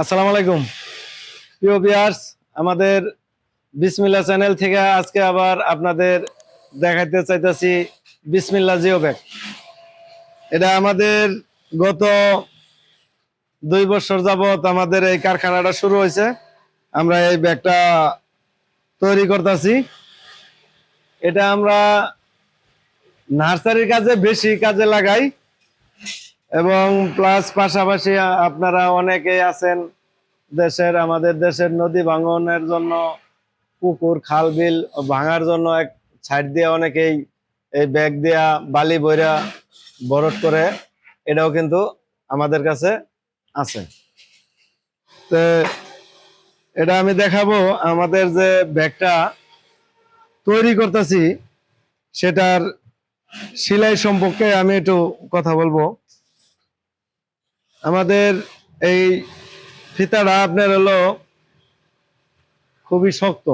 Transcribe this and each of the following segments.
আসসালামু আলাইকুম। প্রিয় বিয়ার্স আমাদের বিসমিল্লা চ্যানেল থেকে আজকে আবার আপনাদের দেখাতে চাইতেছি বিসমিল্লা জিও ব্যাগ এটা আমাদের গত দুই বছর যাবত আমাদের এই কারখানাটা শুরু হয়েছে। আমরা এই ব্যাগটা তৈরি করতেছি। এটা আমরা নার্সারির কাজে বেশি কাজে লাগাই। এবং প্লাস পাশাপাশি আপনারা অনেকেই আছেন দেশের, আমাদের দেশের নদী ভাঙনের জন্য পুকুর, খাল, বিল ভাঙার জন্য এক সাইড দিয়ে অনেকেই এই ব্যাগ দিয়া বালি বইরা বরট করে, এটাও কিন্তু আমাদের কাছে আছে। তো এটা আমি দেখাবো, আমাদের যে ব্যাগটা তৈরি করতেছি, সেটার সেলাই সম্পর্কে আমি একটু কথা বলব। আমাদের এই ফিতাটা আপনার হলো খুবই শক্ত,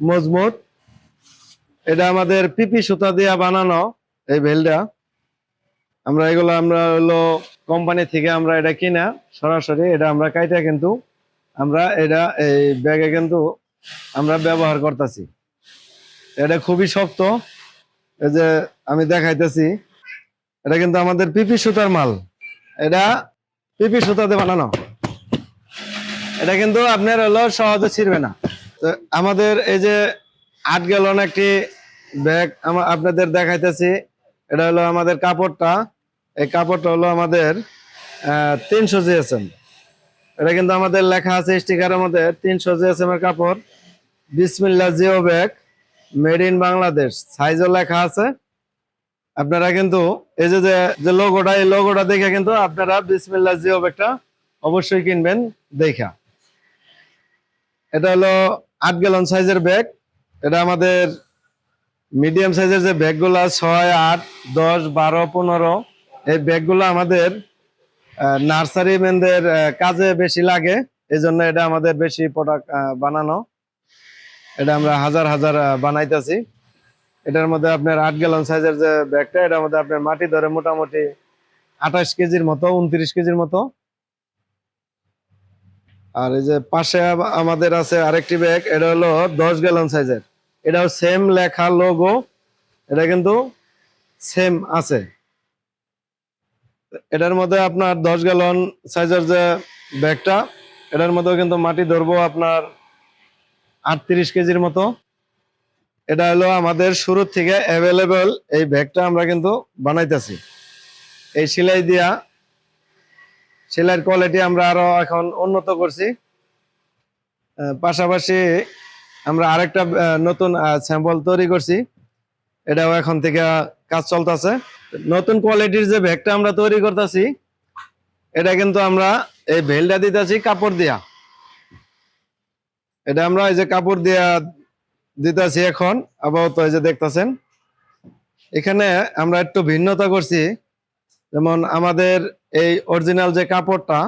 মজবুত। এটা আমাদের পিপি সুতা দিয়ে বানানো এই বেলটা আমরা এগুলো আমরা হলো কোম্পানি থেকে আমরা এটা কিনা, সরাসরি এটা আমরা কাইটা কিন্তু আমরা এটা এই ব্যাগে কিন্তু আমরা ব্যবহার করতেছি। এটা খুবই শক্ত। এই যে আমি দেখাইতেছি, এটা কিন্তু আমাদের পিপি সুতার মাল। এটা পিপি সুতাতে বানানো। এটা কিন্তু আপনার হলো সহজে ছিড়বে না। তো আমাদের এই যে আট গ্যালন একটি ব্যাগ আপনাদের দেখাইতেছি, এটা হলো আমাদের কাপড়টা। এই কাপড়টা হলো আমাদের তিনশো জিএসএম। এটা কিন্তু আমাদের লেখা আছে স্টিকারের মধ্যে, তিনশো জিএসএম এর কাপড়। বিসমিল্লা geo bag, made in Bangladesh. সাইজও লেখা আছে। আপনারা কিন্তু এই যে যে- লোগোটা এই লোগোটা দেখে কিন্তু আপনারা বিসমিল্লা জিও ব্যাগটা অবশ্যই কিনবেন, দেখা। এটা হলো আট গ্যালন সাইজের ব্যাগ এটা আমাদের মিডিয়াম সাইজের যে ব্যাগগুলো ছয়, আট, দশ, বারো, পনেরো, এই ব্যাগগুলো আমাদের নার্সারি ম্যানদের কাজে বেশি লাগে। এই জন্য এটা আমাদের বেশি প্রোডাক্ট বানানো। এটা আমরা হাজার হাজার বানাইতেছি। এটার মধ্যে আপনার আট গ্যালন সাইজের যে ব্যাগটা, এটার মধ্যে আপনার মাটি ধরে মোটামুটি আঠাশ কেজির মতো, উনত্রিশ কেজির মতো। আর এই যে পাশে আমাদের আছে আরেকটি ব্যাগ, এটা হলো দশ গ্যালন সাইজের এটাও সেম লেখা লোগো এটা কিন্তু সেম আছে। এটার মধ্যে আপনার দশ গ্যালন সাইজের যে ব্যাগটা, এটার মধ্যে কিন্তু মাটি ধরবো আপনার আটত্রিশ কেজির মতো। এটা হলো আমাদের শুরু থেকে অ্যাভেলেবল এই ব্যাগটা আমরা কিন্তু বানাইতেছি। এই সেলাই দিয়া সেলাইয়ের কোয়ালিটি আমরা আরও এখন উন্নত করছি। পাশাপাশি আমরা আরেকটা নতুন স্যাম্পল তৈরি করছি। এটাও এখন থেকে কাজ চলতেছে। নতুন কোয়ালিটির যে ব্যাগটা আমরা তৈরি করতেছি, এটা কিন্তু আমরা এই ভেলটা দিতেছি কাপড় দিয়া। এটা আমরা এই যে কাপড় দিয়া দিতেছি এখন, আপাতত এই যে দেখতেছেন। এখানে আমরা একটু ভিন্নতা করছি। যেমন আমাদের এই অরিজিনাল যে কাপড়টা,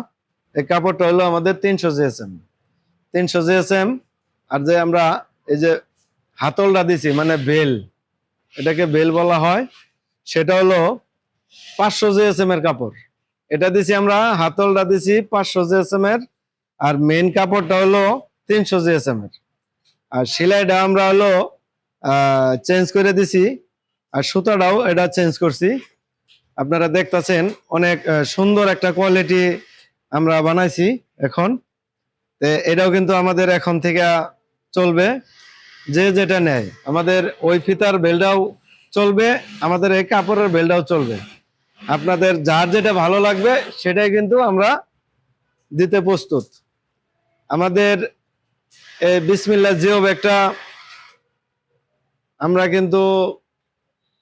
এই কাপড়টা হলো আমাদের তিনশো জিএসএম তিনশো জিএসএম আর যে আমরা এই যে হাতলটা দিছি মানে বেল, এটাকে বেল বলা হয়, সেটা হলো পাঁচশো জিএসএম এর কাপড়। এটা দিছি আমরা, হাতলটা দিছি পাঁচশো জিএসএম এর, আর মেন কাপড়টা হলো তিনশো জিএসএম এর। আর সেলাইটা আমরা হলো চেঞ্জ করে দিছি। আর সুতাটাও এটা চেঞ্জ করছি। আপনারা দেখতাছেন, অনেক সুন্দর একটা কোয়ালিটি আমরা বানাইছি এখন। এটাও কিন্তু আমাদের এখন থেকে চলবে, যে যেটা নেয়। আমাদের ওই ফিতার বেলটাও চলবে, আমাদের এই কাপড়ের বেলটাও চলবে। আপনাদের যার যেটা ভালো লাগবে, সেটাই কিন্তু আমরা দিতে প্রস্তুত। আমাদের বিসমিল্লা জিও ব্যাগটা আমরা কিন্তু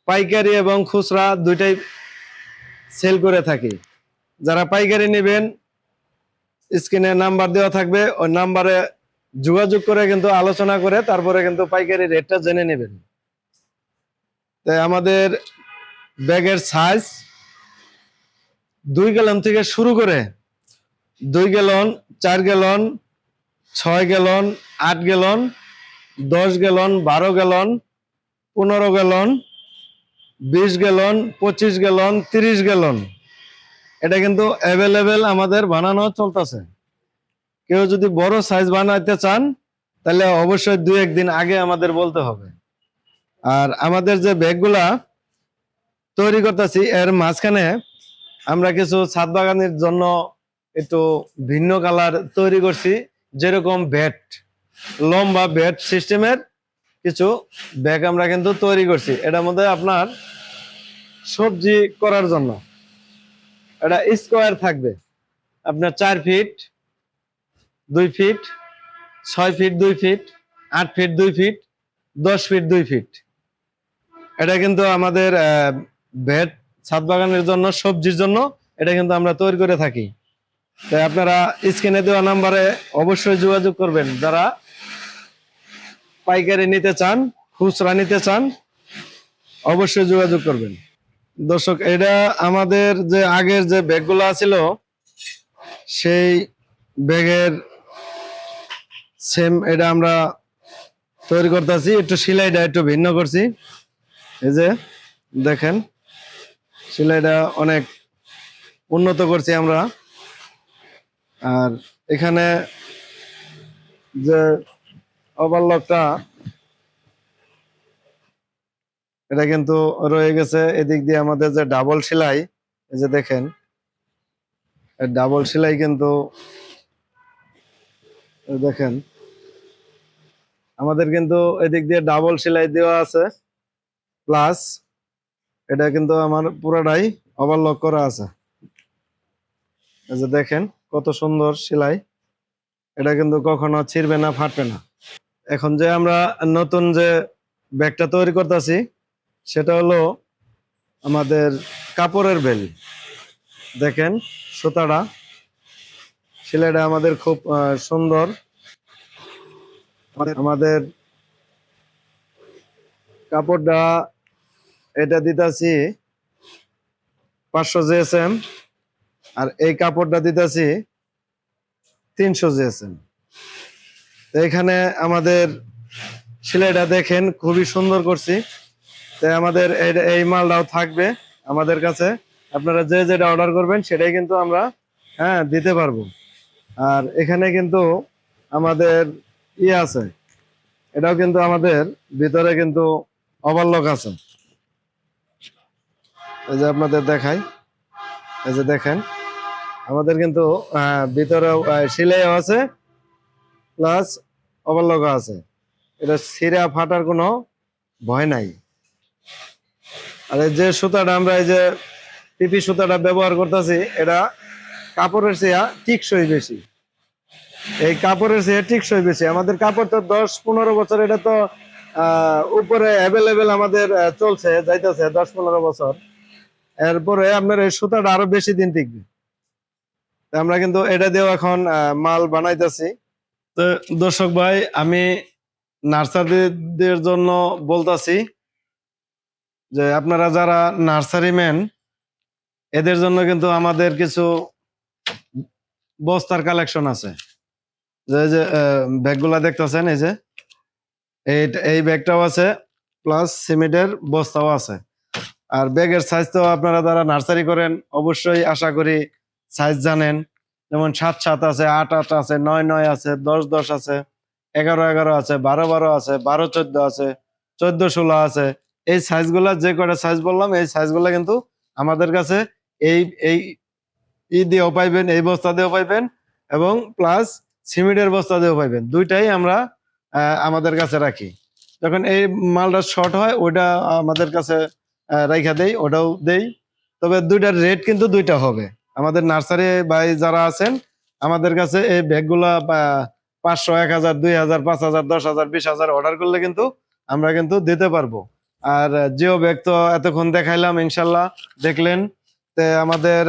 পাইকারি এবং খুচরা দুইটাই সেল করে থাকি। যারা পাইকারি নেবেন, স্ক্রিনে নাম্বার দেওয়া থাকবে, ওই নাম্বারে যোগাযোগ করে কিন্তু আলোচনা করে, তারপরে কিন্তু পাইকারি রেটটা জেনে নেবেন। তাই আমাদের ব্যাগের সাইজ দুই গ্যালন থেকে শুরু করে, দুই গ্যালন চার গ্যালন ছয় গ্যালন আট গ্যালন দশ গ্যালন বারো গ্যালন পনেরো গ্যালন বিশ গ্যালন পঁচিশ গ্যালন তিরিশ গ্যালন এটা কিন্তু অ্যাভেলেবেল আমাদের বানানো চলতেছে। কেউ যদি বড় সাইজ বানাইতে চান, তাহলে অবশ্যই দু একদিন আগে আমাদের বলতে হবে। আর আমাদের যে ব্যাগগুলা তৈরি করতেছি, এর মাঝখানে আমরা কিছু ছাদ বাগানের জন্য একটু ভিন্ন কালার তৈরি করছি। যেরকম ব্যাট লম্বা ব্যাট সিস্টেমের কিছু ব্যাগ আমরা কিন্তু তৈরি করছি। এটার মধ্যে আপনার সবজি করার জন্য এটা স্কোয়ার থাকবে। আপনার চার ফিট দুই ফিট ছয় ফিট দুই ফিট আট ফিট দুই ফিট দশ ফিট দুই ফিট এটা কিন্তু আমাদের ভেট ছাদ বাগানের জন্য, সবজির জন্য এটা কিন্তু আমরা তৈরি করে থাকি। তাই আপনারা স্ক্রিনে দেওয়া নাম্বারে অবশ্যই যোগাযোগ করবেন। যারা পাইকারি নিতে চান, খুচরা নিতে চান, অবশ্যই যোগাযোগ করবেন। দর্শক, এটা আমাদের যে আগের যে ব্যাগগুলো ছিল সেই ব্যাগের সেম এটা আমরা তৈরি করতেছি, একটু সেলাইটা একটু ভিন্ন করছি। এই যে, দেখেন, সেলাইটা অনেক উন্নত করছি আমরা। আর এখানে যে ওভারলকটা এটা কিন্তু রয়ে গেছে এদিক দিয়ে আমাদের যে ডাবল সেলাই, এই যে দেখেন ডাবল সেলাই কিন্তু দেখেন, আমাদের কিন্তু এদিক দিয়ে ডাবল সেলাই দেওয়া আছে প্লাস এটা কিন্তু আমার পুরোটাই ওভারলক করা আছে। এই যে দেখেন কত সুন্দর সেলাই। এটা কিন্তু কখনো ছিঁড়বে না, ফাটবে না। এখন যে আমরা নতুন যে ব্যাগটা তৈরি করতেছি, সেটা হলো আমাদের কাপড়ের বেল। দেখেন সুতাটা। সেলাইটা আমাদের খুব সুন্দর। আমাদের কাপড়টা এটা দিতাছি পাঁচশো জিএসএম। আর এই কাপড়টা দিতেছি তিনশো জিএসএম। এখানে আমাদের সেলাইটা দেখেন, খুবই সুন্দর করছি। তাই আমাদের এই- মালটাও থাকবে আমাদের কাছে। আপনারা যে যেটা অর্ডার করবেন, সেটাই কিন্তু আমরা হ্যাঁ দিতে পারব। আর এখানে কিন্তু আমাদের ইয়ে আছে। এটাও কিন্তু আমাদের ভিতরে কিন্তু ওভারলক আছে। এই যে আপনাদের দেখাই। এই যে দেখেন। আমাদের কিন্তু ভিতরে সিলাইও আছে প্লাস ওভারলকও আছে। এটা সিরা ফাটার কোনো ভয় নাই। আর যে সুতাটা আমরা এই যে পিপি সুতাটা ব্যবহার করতেছি, এটা কাপড়ের চেয়ে টিকসই বেশি। এই কাপড়ের চেয়ে টিকসই বেশি। আমাদের কাপড় তো দশ পনেরো বছর, এটা তো উপরে অ্যাভেলেবেল আমাদের চলছে, যাইতেছে দশ পনেরো বছর। এরপরে আপনার এই সুতাটা আরও বেশি দিন টিকবে। আমরা কিন্তু এটা দিয়েও এখন মাল বানাইতেছি। তো দর্শক ভাই, আমি নার্সারিদের জন্য বলতাছি যে আপনারা যারা নার্সারি ম্যান, এদের জন্য কিন্তু আমাদের কিছু বস্তার কালেকশন আছে। যে যে ব্যাগগুলা দেখতেছেন, এই যে, এই এই ব্যাগটাও আছে, প্লাস সিমেন্টের বস্তাও আছে। আর ব্যাগের সাইজ তো আপনারা যারা নার্সারি করেন, অবশ্যই আশা করি সাইজ জানেন? যেমন সাত সাত আছে, আট আট আছে, নয় নয় আছে, দশ দশ আছে, এগারো এগারো আছে, বারো বারো আছে, বারো চোদ্দ আছে, চোদ্দ ষোলো আছে। এই সাইজগুলা যে কটা সাইজ বললাম, এই সাইজগুলা কিন্তু আমাদের কাছে এই এই ই দিয়েও পাইবেন, এই বস্তা দিয়েও পাইবেন এবং প্লাস সিমেন্টের বস্তা দিয়েও পাইবেন। দুইটাই আমরা আমাদের কাছে রাখি। যখন এই মালটা শর্ট হয় ওটা আমাদের কাছে রাইখা দেই, ওটাও দেই। তবে দুইটার রেট কিন্তু দুইটা হবে। আমাদের নার্সারি ভাই যারা আছেন, আমাদের কাছে এই ব্যাগগুলা পাঁচশো, এক হাজার, দুই হাজার, পাঁচ হাজার, দশ হাজার, বিশ হাজার অর্ডার করলে কিন্তু আমরা কিন্তু দিতে পারব। আর জিও ব্যাগ তো এতক্ষণ দেখাইলাম, ইনশাল্লাহ দেখলেন। তে আমাদের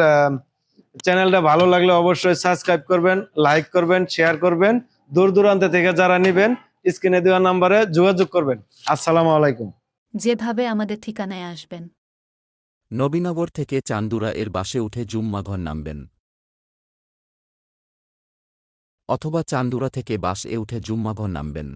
চ্যানেলটা ভালো লাগলে অবশ্যই সাবস্ক্রাইব করবেন, লাইক করবেন, শেয়ার করবেন। দূর দূরান্ত থেকে যারা নিবেন, স্ক্রিনে দেওয়া নাম্বারে যোগাযোগ করবেন। আসসালামু আলাইকুম। যেভাবে আমাদের ঠিকানায় আসবেন। নবীনগর থেকে চান্দুরা এর বাসে উঠে জুম্মাঘর নামবেন। অথবা চান্দুরা থেকে বাস এ উঠে জুম্মাঘর নামবেন।